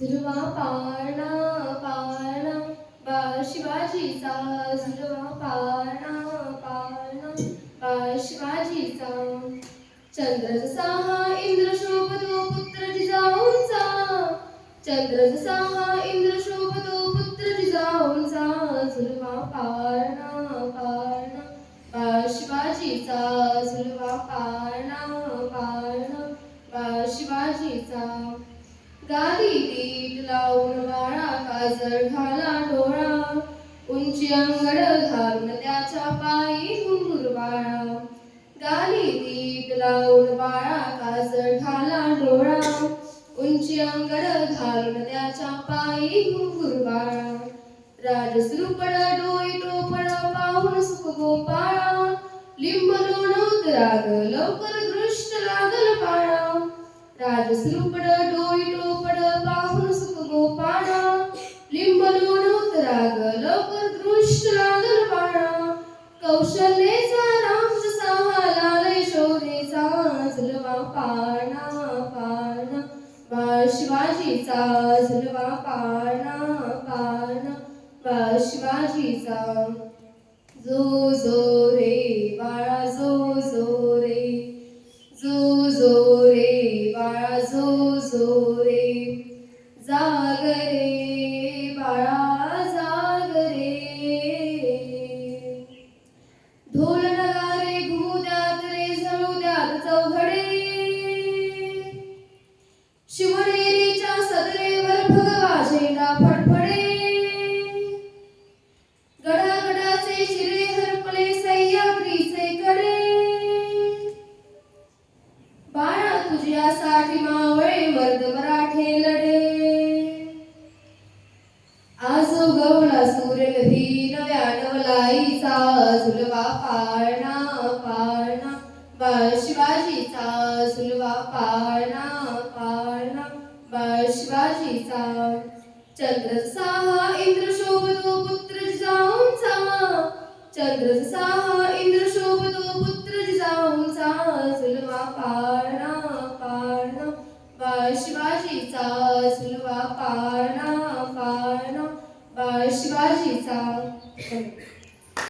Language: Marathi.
झुलवा पाळणा पाळणा शिवाजीचा झुलवा पाळणा पाळणा शिवाजीचा. चंद्र जसा हा इंद्र शोभतो पुत्र जिजाऊंचा. चंद्र जसा हा शिवाजीचा झुलवा पाळणा पाळणा शिवाजीचा गादी दीट लावून बाळा काजळ घाला डोळा उंची अंगड घालून त्याच्या पायी घुंगूर बाळा. गाली दीट लावून बाळा काजळ घाला डोळा उंची अंगड घालून त्याच्या पायी घुंगूर बाळा राजसुरुपड डोई टोपड पाहून सुख गोपाळ लवकर दृष्ट लागल बाळा राजसुरुपड डोई टोपड पाहून सुख गोपाणा लिंब लोणवत लवकर दृष्ट लागल पाणा कौशल्येचा राम जसा लालय शोधेचा झुलवा पाणा पाणा बाळ शिवाजीचा झुलवा पाणा पाणा बाळ शिवाजीचा जो जो जो रे जागरे बाळा जागरे. ढोल नगारे घुमू द्यात रे झळू द्यात चौघडे. शिवनेरीच्या सदरेवर भगवा झेंडा फडफडे व्यानवलाईचा सुलवा पाळणा पाळणा. शिवाजीचा सुलवा पाळणा पाळणा. बाळ शिवाजीचा. चंद्रसाहा इंद्र शोभतो पुत्र जाऊंचा चंद्रसाहा इंद्र शोभतो पुत्र जाऊंचा सुलवा पाळणा पाळणा. बाळ शिवाजीचा सुलवा पाळणा पाळणा. बाळ शिवाजीचा. Thank you.